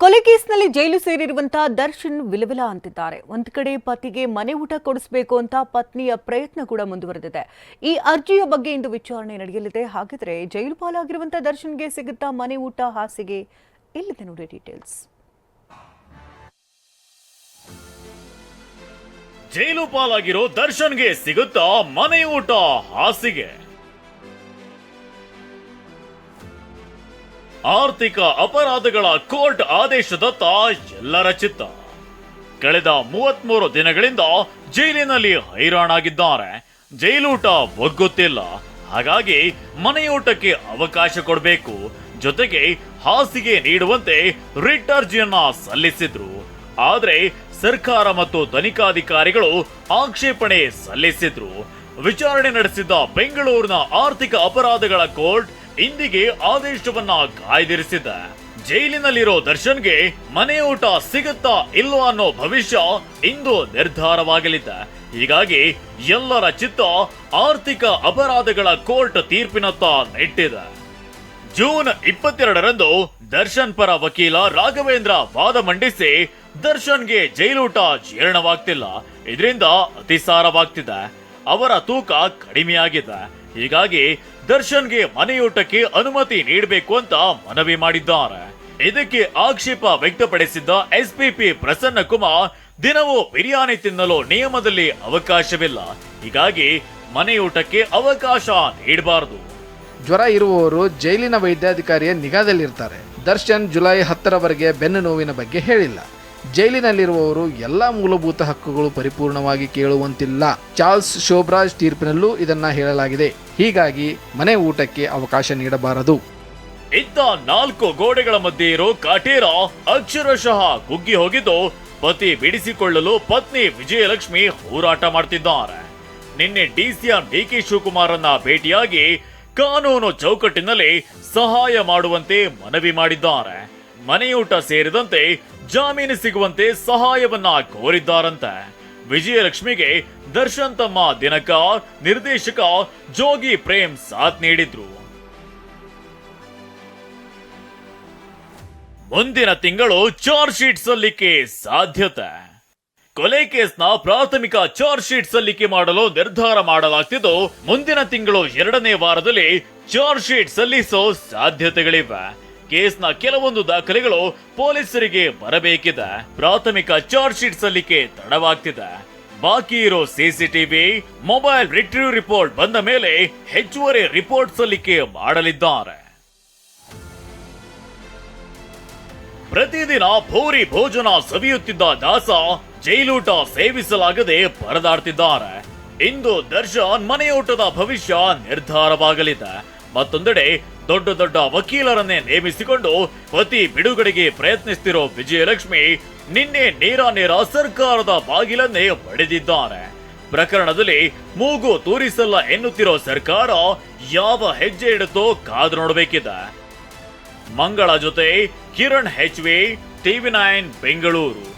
ಕೊಲೆ ಕೇಸ್ನಲ್ಲಿ ಜೈಲು ಸೇರಿರುವಂತಹ ದರ್ಶನ್ ವಿಲವಿಲ ಅಂತಿದ್ದಾರೆ. ಒಂದ್ ಕಡೆ ಪತಿಗೆ ಮನೆ ಊಟ ಕೊಡಿಸಬೇಕು ಅಂತ ಪತ್ನಿಯ ಪ್ರಯತ್ನ ಕೂಡ ಮುಂದುವರೆದಿದೆ. ಈ ಅರ್ಜಿಯ ಬಗ್ಗೆ ಇಂದು ವಿಚಾರಣೆ ನಡೆಯಲಿದೆ. ಹಾಗಿದ್ರೆ ಜೈಲು ಪಾಲಾಗಿರುವಂತಹ ದರ್ಶನ್ಗೆ ಸಿಗುತ್ತಾ ಮನೆ ಊಟ, ಹಾಸಿಗೆ ಇಲ್ಲಿದೆ ನೋಡಿ ಡೀಟೇಲ್ಸ್. ಜೈಲು ಪಾಲಾಗಿರೋ ದರ್ಶನ್ಗೆ ಸಿಗುತ್ತಾ ಮನೆ ಊಟ, ಹಾಸಿಗೆ. ಆರ್ಥಿಕ ಅಪರಾಧಗಳ ಕೋರ್ಟ್ ಆದೇಶದತ್ತ ಎಲ್ಲರ ಚಿತ್ತ. ಕಳೆದ ಮೂವತ್ಮೂರು ದಿನಗಳಿಂದ ಜೈಲಿನಲ್ಲಿ ಹೈರಾಣಾಗಿದ್ದಾರೆ. ಜೈಲೂಟ ಒಗ್ಗುತ್ತಿಲ್ಲ. ಹಾಗಾಗಿ ಮನೆಯೂಟಕ್ಕೆ ಅವಕಾಶ ಕೊಡಬೇಕು. ಜೊತೆಗೆ ಹಾಸಿಗೆ ನೀಡುವಂತೆ ರಿಟ್ ಅರ್ಜಿಯನ್ನ ಸಲ್ಲಿಸಿದ್ರು. ಆದರೆ ಸರ್ಕಾರ ಮತ್ತು ತನಿಖಾಧಿಕಾರಿಗಳು ಆಕ್ಷೇಪಣೆ ಸಲ್ಲಿಸಿದ್ರು. ವಿಚಾರಣೆ ನಡೆಸಿದ್ದ ಬೆಂಗಳೂರಿನ ಆರ್ಥಿಕ ಅಪರಾಧಗಳ ಕೋರ್ಟ್ ಇಂದಿಗೆ ಆದೇಶವನ್ನ ಕಾಯ್ದಿರಿಸಿದೆ. ಜೈಲಿನಲ್ಲಿರೋ ದರ್ಶನ್ಗೆ ಮನೆ ಊಟ ಸಿಗುತ್ತಾ ಇಲ್ವಾ ಅನ್ನೋ ಭವಿಷ್ಯ ಇಂದು ನಿರ್ಧಾರವಾಗಲಿದೆ. ಹೀಗಾಗಿ ಎಲ್ಲರ ಚಿತ್ತ ಆರ್ಥಿಕ ಅಪರಾಧಗಳ ಕೋರ್ಟ್ ತೀರ್ಪಿನತ್ತ ನೆಟ್ಟಿದೆ. ಜೂನ್ ಇಪ್ಪತ್ತೆರಡರಂದು ದರ್ಶನ್ ಪರ ವಕೀಲ ರಾಘವೇಂದ್ರ ವಾದ ಮಂಡಿಸಿ ದರ್ಶನ್ಗೆ ಜೈಲೂಟ ಜೀರ್ಣವಾಗ್ತಿಲ್ಲ. ಇದರಿಂದ ಅತಿಸಾರವಾಗ್ತಿದೆ. ಅವರ ತೂಕ ಕಡಿಮೆಯಾಗಿದೆ. ಹೀಗಾಗಿ ದರ್ಶನ್ಗೆ ಮನೆಯೂಟಕ್ಕೆ ಅನುಮತಿ ನೀಡಬೇಕು ಅಂತ ಮನವಿ ಮಾಡಿದ್ದಾರೆ. ಇದಕ್ಕೆ ಆಕ್ಷೇಪ ವ್ಯಕ್ತಪಡಿಸಿದ್ದ ಎಸ್ಪಿಪಿ ಪ್ರಸನ್ನ ಕುಮಾರ್ ದಿನವೂ ಬಿರಿಯಾನಿ ತಿನ್ನಲು ನಿಯಮದಲ್ಲಿ ಅವಕಾಶವಿಲ್ಲ. ಹೀಗಾಗಿ ಮನೆಯೂಟಕ್ಕೆ ಅವಕಾಶ ನೀಡಬಾರದು. ಜ್ವರ ಇರುವವರು ಜೈಲಿನ ವೈದ್ಯಾಧಿಕಾರಿಯ ನಿಗಾದಲ್ಲಿರ್ತಾರೆ. ದರ್ಶನ್ ಜುಲೈ ಹತ್ತರವರೆಗೆ ಬೆನ್ನು ನೋವಿನ ಬಗ್ಗೆ ಹೇಳಿಲ್ಲ. ಜೈಲಿನಲ್ಲಿರುವವರು ಎಲ್ಲ ಮೂಲಭೂತ ಹಕ್ಕುಗಳು ಪರಿಪೂರ್ಣವಾಗಿ ಕೇಳುವಂತಿಲ್ಲ. ಚಾರ್ಲ್ಸ್ ಶೋಬ್ರಾಜ್ ತೀರ್ಪಿನಲ್ಲೂ ಇದನ್ನ ಹೇಳಲಾಗಿದೆ. ಹೀಗಾಗಿ ಮನೆ ಊಟಕ್ಕೆ ಅವಕಾಶ ನೀಡಬಾರದು. ಇದ್ದ ನಾಲ್ಕು ಗೋಡೆಗಳ ಮಧ್ಯೆ ಇರೋ ಕಾಟೇರ ಅಕ್ಷರಶಃ ಕುಗ್ಗಿ ಹೋಗಿದ್ದು ಪತಿ ಬಿಡಿಸಿಕೊಳ್ಳಲು ಪತ್ನಿ ವಿಜಯಲಕ್ಷ್ಮಿ ಹೋರಾಟ ಮಾಡ್ತಿದ್ದಾರೆ. ನಿನ್ನೆ ಡಿಸಿಎಂ ಡಿಕೆ ಶಿವಕುಮಾರನ್ನ ಭೇಟಿಯಾಗಿ ಕಾನೂನು ಚೌಕಟ್ಟಿನಲ್ಲಿ ಸಹಾಯ ಮಾಡುವಂತೆ ಮನವಿ ಮಾಡಿದ್ದಾರೆ. ಮನೆಯೂಟ ಸೇರಿದಂತೆ ಜಾಮೀನು ಸಿಗುವಂತೆ ಸಹಾಯವನ್ನ ಕೋರಿದ್ದಾರಂತೆ. ವಿಜಯಲಕ್ಷ್ಮಿಗೆ ದರ್ಶನ್ ತಮ್ಮ ದಿನಕ ನಿರ್ದೇಶಕ ಜೋಗಿ ಪ್ರೇಮ್ ಸಾಥ್ ನೀಡಿದ್ರು. ಮುಂದಿನ ತಿಂಗಳು ಚಾರ್ಜ್ ಶೀಟ್ ಸಲ್ಲಿಕೆ ಸಾಧ್ಯತೆ. ಕೊಲೆ ಕೇಸ್ನ ಪ್ರಾಥಮಿಕ ಚಾರ್ಜ್ ಶೀಟ್ ಸಲ್ಲಿಕೆ ಮಾಡಲು ನಿರ್ಧಾರ ಮಾಡಲಾಗ್ತಿದ್ದು, ಮುಂದಿನ ತಿಂಗಳು ಎರಡನೇ ವಾರದಲ್ಲಿ ಚಾರ್ಜ್ ಶೀಟ್ ಸಲ್ಲಿಸೋ ಸಾಧ್ಯತೆಗಳಿವೆ. ಕೇಸ್ನ ಕೆಲವೊಂದು ದಾಖಲೆಗಳು ಪೊಲೀಸರಿಗೆ ಬರಬೇಕಿದೆ. ಪ್ರಾಥಮಿಕ ಚಾರ್ಜ್ ಶೀಟ್ ಸಲ್ಲಿಕೆ ತಡವಾಗ್ತಿದೆ. ಬಾಕಿ ಇರೋ ಸಿಸಿಟಿವಿ ಮೊಬೈಲ್ ರಿಟ್ರೀವ್ ರಿಪೋರ್ಟ್ ಬಂದ ಮೇಲೆ ಹೆಚ್ಚುವರಿ ರಿಪೋರ್ಟ್ ಸಲ್ಲಿಕೆ ಮಾಡಲಿದ್ದಾರೆ. ಪ್ರತಿದಿನ ಭೂರಿ ಭೋಜನ ಸವಿಯುತ್ತಿದ್ದ ದಾಸ ಜೈಲೂಟ ಸೇವಿಸಲಾಗದೆ ಪರದಾಡ್ತಿದ್ದಾರೆ. ಇಂದು ದರ್ಶನ್ ಮನೆಯೂಟದ ಭವಿಷ್ಯ ನಿರ್ಧಾರವಾಗಲಿದೆ. ಮತ್ತೊಂದೆಡೆ ದೊಡ್ಡ ದೊಡ್ಡ ವಕೀಲರನ್ನೇ ನೇಮಿಸಿಕೊಂಡು ಪತಿ ಬಿಡುಗಡೆಗೆ ಪ್ರಯತ್ನಿಸುತ್ತಿರೋ ವಿಜಯಲಕ್ಷ್ಮಿ ನಿನ್ನೆ ನೇರ ನೇರ ಸರ್ಕಾರದ ಬಾಗಿಲನ್ನೇ ಪಡೆದಿದ್ದಾರೆ ಪ್ರಕರಣದಲ್ಲಿ ಮೂಗು ತೂರಿಸಲ್ಲ ಎನ್ನುತ್ತಿರೋ ಸರ್ಕಾರ ಯಾವ ಹೆಜ್ಜೆ ಇಡುತ್ತೋ ಕಾದು ನೋಡಬೇಕಿದೆ. ಮಂಗಳ ಜೊತೆ Kiran H V TV nine Bengaluru.